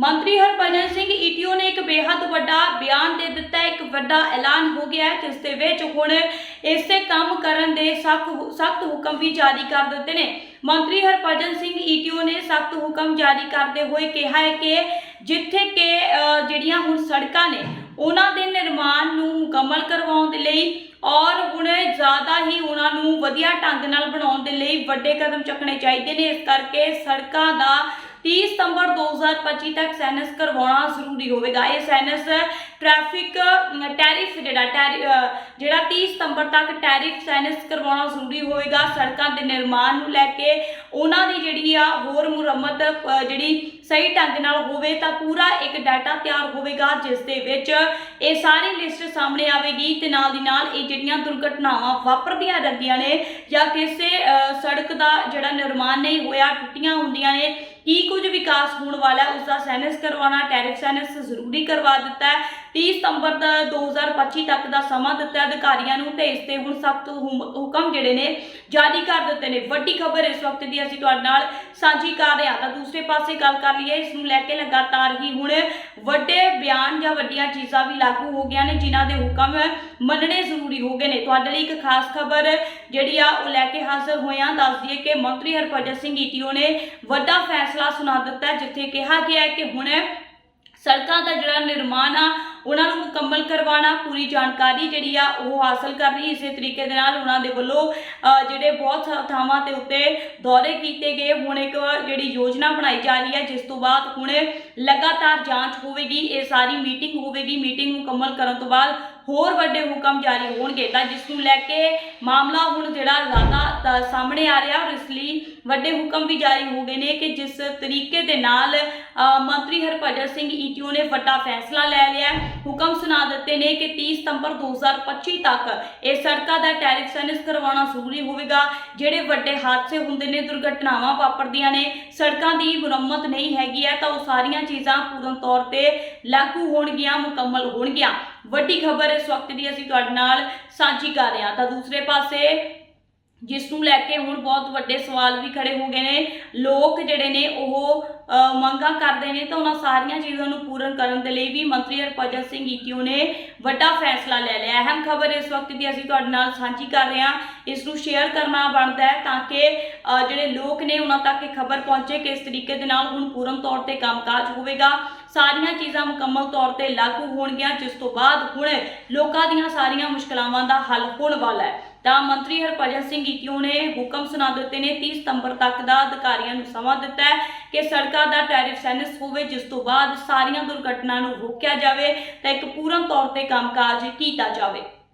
ਮੰਤਰੀ ਹਰਭਜਨ ਸਿੰਘ ਈਟੀਓ ਨੇ ਇੱਕ ਬੇਹੱਦ ਵੱਡਾ ਬਿਆਨ ਦੇ ਦਿੱਤਾ ਇੱਕ ਵੱਡਾ ਐਲਾਨ ਹੋ ਗਿਆ ਹੈ, ਜਿਸ ਦੇ ਵਿੱਚ ਹੁਣ ਇਸੇ ਕੰਮ ਕਰਨ ਦੇ ਸਖਤ ਸਖਤ ਹੁਕਮ ਵੀ ਜਾਰੀ ਕਰ ਦਿੱਤੇ ਨੇ। ਮੰਤਰੀ ਹਰਭਜਨ ਸਿੰਘ ਈਟੀਓ ਨੇ ਸਖਤ ਹੁਕਮ ਜਾਰੀ ਕਰਦੇ ਹੋਏ ਕਿਹਾ ਹੈ ਕਿ ਜਿੱਥੇ ਕਿ ਜਿਹੜੀਆਂ ਹੁਣ ਸੜਕਾਂ ਨੇ, ਉਹਨਾਂ ਦੇ ਨਿਰਮਾਣ ਨੂੰ ਮੁਕੰਮਲ ਕਰਵਾਉਣ ਦੇ ਲਈ ਔਰ ਹੁਣ ਜ਼ਿਆਦਾ ਹੀ ਉਹਨਾਂ ਨੂੰ ਵਧੀਆ ਢੰਗ ਨਾਲ ਬਣਾਉਣ ਦੇ ਲਈ ਵੱਡੇ ਕਦਮ ਚੁੱਕਣੇ ਚਾਹੀਦੇ ਨੇ। ਇਸ ਕਰਕੇ ਸੜਕਾਂ ਦਾ 30 ਸਤੰਬਰ 2025 ਤੱਕ ਸਾਈਨਸ ਕਰਵਾਉਣਾ ਜ਼ਰੂਰੀ ਹੋਵੇਗਾ। ਇਹ ਸਾਈਨਸ ਟ੍ਰੈਫਿਕ ਟੈਰਿਫ ਜਿਹੜਾ ਟੈਰਿ- ਜਿਹੜਾ 30 ਸਤੰਬਰ ਤੱਕ ਟੈਰਿਫ ਸਾਈਨਸ ਕਰਵਾਉਣਾ ਜ਼ਰੂਰੀ ਹੋਵੇਗਾ ਸੜਕਾਂ ਦੇ ਨਿਰਮਾਣ ਨੂੰ ਲੈ ਕੇ। ਉਹਨਾਂ ਦੀ ਜਿਹੜੀ ਆ ਹੋਰ ਮੁਰੰਮਤ ਜਿਹੜੀ ਸਹੀ ਢੰਗ ਨਾਲ ਹੋਵੇ ਤਾਂ ਪੂਰਾ ਇੱਕ ਡਾਟਾ ਤਿਆਰ ਹੋਵੇਗਾ, ਜਿਸ ਦੇ ਵਿੱਚ ਇਹ ਸਾਰੀ ਲਿਸਟ ਸਾਹਮਣੇ ਆਵੇਗੀ ਤੇ ਨਾਲ ਦੀ ਨਾਲ ਇਹ ਜਿਹੜੀਆਂ ਦੁਰਘਟਨਾਵਾਂ ਵਾਪਰਦੀਆਂ ਰਹਿੰਦੀਆਂ ਨੇ ਜਾਂ ਕਿਸੇ ਸੜਕ ਦਾ ਜਿਹੜਾ ਨਿਰਮਾਣ ਨਹੀਂ ਹੋਇਆ, ਟੁੱਟੀਆਂ ਹੁੰਦੀਆਂ ਨੇ ਕੀ ਕੁਝ ਵਿਕਾਸ ਹੋਣ ਵਾਲਾ ਹੈ ਉਸ ਦਾ ਸਾਈਨਸ ਕਰਵਾਉਣਾ, ਟੈਰਿਫ ਸੈਨਸ ਜ਼ਰੂਰੀ ਕਰਵਾ ਦਿੱਤਾ ਹੈ। 30 ਸਤੰਬਰ ਦਾ 2025 ਤੱਕ ਦਾ ਸਮਾਂ ਦਿੱਤਾ ਅਧਿਕਾਰੀਆਂ ਨੂੰ ਤੇ ਇਸ ਤੇ ਹੁਣ ਸਖਤ ਹੁਕਮ ਜਿਹੜੇ ਨੇ ਜਾਰੀ ਕਰ ਦਿੱਤੇ ਨੇ। ਵੱਡੀ ਖਬਰ ਇਸ ਵਕਤ ਦੀ ਅਸੀਂ ਤੁਹਾਡੇ ਨਾਲ ਸਾਂਝੀ ਕਰ ਰਹੇ ਹਾਂ। ਤਾਂ ਦੂਸਰੇ ਪਾਸੇ ਗੱਲ ਕਰ ਲਈਏ, ਇਸ ਨੂੰ ਲੈ ਕੇ ਲਗਾਤਾਰ ਹੀ ਹੁਣ ਵੱਡੇ ਬਿਆਨ ਜਾਂ ਵੱਡੀਆਂ ਚੀਜ਼ਾਂ ਵੀ ਲਾਗੂ ਹੋ ਗਈਆਂ ਨੇ, ਜਿਨ੍ਹਾਂ ਦੇ ਹੁਕਮ ਮੰਨਣੇ ਜ਼ਰੂਰੀ ਹੋ ਗਏ ਨੇ। ਤੁਹਾਡੇ ਲਈ ਇੱਕ ਖਾਸ ਖਬਰ ਜਿਹੜੀ ਆ ਉਹ ਲੈ ਕੇ ਹਾਜ਼ਰ ਹੋਏ ਹਾਂ ਦੱਸ ਦਈਏ ਕਿ ਮੰਤਰੀ ਹਰਭਜਨ ਸਿੰਘ ਈਟੀਓ ਨੇ ਵੱਡਾ ਫੈਸਲਾ ਸੁਣਾ ਦਿੱਤਾ ਜਿੱਥੇ ਕਿਹਾ ਗਿਆ ਹੈ ਕਿ ਹੁਣ ਸੜਕਾਂ ਦਾ ਜਿਹੜਾ ਨਿਰਮਾਣ ਆ, ਉਹਨਾਂ ਨੂੰ ਮੁਕੰਮਲ ਕਰਵਾਉਣਾ, ਪੂਰੀ ਜਾਣਕਾਰੀ ਜਿਹੜੀ ਆ ਉਹ ਹਾਸਲ ਕਰਨੀ, ਇਸੇ ਤਰੀਕੇ ਦੇ ਨਾਲ ਉਹਨਾਂ ਦੇ ਵੱਲੋਂ ਜਿਹੜੇ ਬਹੁਤ ਥਾਵਾਂ ਦੇ ਉੱਤੇ ਦੌਰੇ ਕੀਤੇ ਗਏ। ਹੁਣ ਇੱਕ ਜਿਹੜੀ ਯੋਜਨਾ ਬਣਾਈ ਜਾ ਰਹੀ ਹੈ, ਜਿਸ ਤੋਂ ਬਾਅਦ ਹੁਣ ਲਗਾਤਾਰ ਜਾਂਚ ਹੋਵੇਗੀ, ਇਹ ਸਾਰੀ ਮੀਟਿੰਗ ਹੋਵੇਗੀ। ਮੀਟਿੰਗ ਮੁਕੰਮਲ ਕਰਨ ਤੋਂ ਬਾਅਦ ਹੋਰ ਵੱਡੇ ਹੁਕਮ ਜਾਰੀ ਹੋਣਗੇ। ਤਾਂ ਜਿਸ ਨੂੰ ਲੈ ਕੇ ਮਾਮਲਾ ਹੁਣ ਜਿਹੜਾ ਜ਼ਿਆਦਾ ਸਾਹਮਣੇ ਆ ਰਿਹਾ ਔਰ ਇਸ ਲਈ ਵੱਡੇ ਹੁਕਮ ਵੀ ਜਾਰੀ ਹੋ ਗਏ ਨੇ ਕਿ ਜਿਸ ਤਰੀਕੇ ਦੇ ਨਾਲ ਮੰਤਰੀ ਹਰਭਜਨ ਸਿੰਘ ਈਟੀਓ ਨੇ ਵੱਡਾ ਫੈਸਲਾ ਲੈ ਲਿਆ ਹੁਕਮ ਸੁਣਾ ਦਿੱਤੇ ਨੇ ਕਿ 30 ਸਤੰਬਰ 2025 ਤੱਕ ਇਹ ਸੜਕਾਂ ਦਾ ਟੈਰਿਫ ਸਾਈਨਸ ਕਰਵਾਉਣਾ ਜ਼ਰੂਰੀ ਹੋਵੇਗਾ। ਜਿਹੜੇ ਵੱਡੇ ਹਾਦਸੇ ਹੁੰਦੇ ਨੇ, ਦੁਰਘਟਨਾਵਾਂ ਵਾਪਰਦੀਆਂ ਨੇ, ਸੜਕਾਂ ਦੀ ਮੁਰੰਮਤ ਨਹੀਂ ਹੈਗੀ ਹੈ ਤਾਂ ਉਹ ਸਾਰੀਆਂ ਚੀਜ਼ਾਂ ਪੂਰਨ ਤੌਰ ਤੇ ਲਾਗੂ ਹੋਣਗੀਆਂ, ਮੁਕੰਮਲ ਹੋਣਗੀਆਂ। ਵੱਡੀ ਖਬਰ ਇਸ ਵਕਤ ਦੀ ਅਸੀਂ ਤੁਹਾਡੇ ਨਾਲ ਸਾਂਝੀ ਕਰ ਰਹੇ ਹਾਂ। ਤਾਂ ਦੂਸਰੇ ਪਾਸੇ ਜਿਸ ਨੂੰ ਲੈ ਕੇ ਹੁਣ ਬਹੁਤ ਵੱਡੇ ਸਵਾਲ ਵੀ ਖੜੇ ਹੋ ਗਏ ਨੇ। ਲੋਕ ਜਿਹੜੇ ਨੇ ਉਹ ਮੰਗਾਂ ਕਰਦੇ ਨੇ ਤਾਂ ਉਹਨਾਂ ਸਾਰੀਆਂ ਚੀਜ਼ਾਂ ਨੂੰ ਪੂਰਨ ਕਰਨ ਦੇ ਲਈ ਵੀ ਮੰਤਰੀ ਹਰਭਜਨ ਸਿੰਘ ਈਟੀਓ ਨੇ ਵੱਡਾ ਫੈਸਲਾ ਲੈ ਲਿਆ। ਅਹਿਮ ਖਬਰ ਇਸ ਵਕਤ ਦੀ ਅਸੀਂ ਤੁਹਾਡੇ ਨਾਲ ਸਾਂਝੀ ਕਰ ਰਹੇ ਹਾਂ। ਇਸ ਨੂੰ ਸ਼ੇਅਰ ਕਰਨਾ ਬਣਦਾ ਹੈ ਤਾਂ ਕਿ ਜਿਹੜੇ ਲੋਕ ਨੇ ਉਹਨਾਂ ਤੱਕ ਇਹ ਖਬਰ ਪਹੁੰਚੇ ਕਿ ਇਸ ਤਰੀਕੇ ਦੇ ਨਾਲ ਹੁਣ ਪੂਰਨ ਤੌਰ ਤੇ ਕੰਮਕਾਜ ਹੋਵੇਗਾ। ਸਾਰੀਆਂ ਚੀਜ਼ਾਂ ਮੁਕੰਮਲ ਤੌਰ ਤੇ ਲਾਗੂ ਹੋਣਗੀਆਂ, ਜਿਸ ਤੋਂ ਬਾਅਦ ਹੁਣ ਲੋਕਾਂ ਦੀਆਂ ਸਾਰੀਆਂ ਮੁਸ਼ਕਲਾਵਾਂ ਦਾ ਹੱਲ ਹੋਣ ਵਾਲਾ ਹੈ। ਤਾਂ ਮੰਤਰੀ ਹਰਭਜਨ ਸਿੰਘ ਈਟੀਓ ਨੇ ਹੁਕਮ ਸੁਣਾ ਦਿੱਤੇ ਨੇ? 30 ਸਤੰਬਰ ਤੱਕ ਦਾ ਅਧਿਕਾਰੀਆਂ ਨੂੰ ਸਮਾਂ ਦਿੱਤਾ ਹੈ ਕਿ ਸੜਕਾਂ ਦਾ ਟੈਰਿਫ ਸੈਨਸ ਹੋਵੇ, ਜਿਸ ਤੋਂ ਬਾਅਦ ਸਾਰੀਆਂ ਦੁਰਘਟਨਾ ਨੂੰ ਰੋਕਿਆ ਜਾਵੇ ਤਾਂ ਇੱਕ ਪੂਰਨ ਤੌਰ ਤੇ ਕੰਮਕਾਜ ਕੀਤਾ ਜਾਵੇ।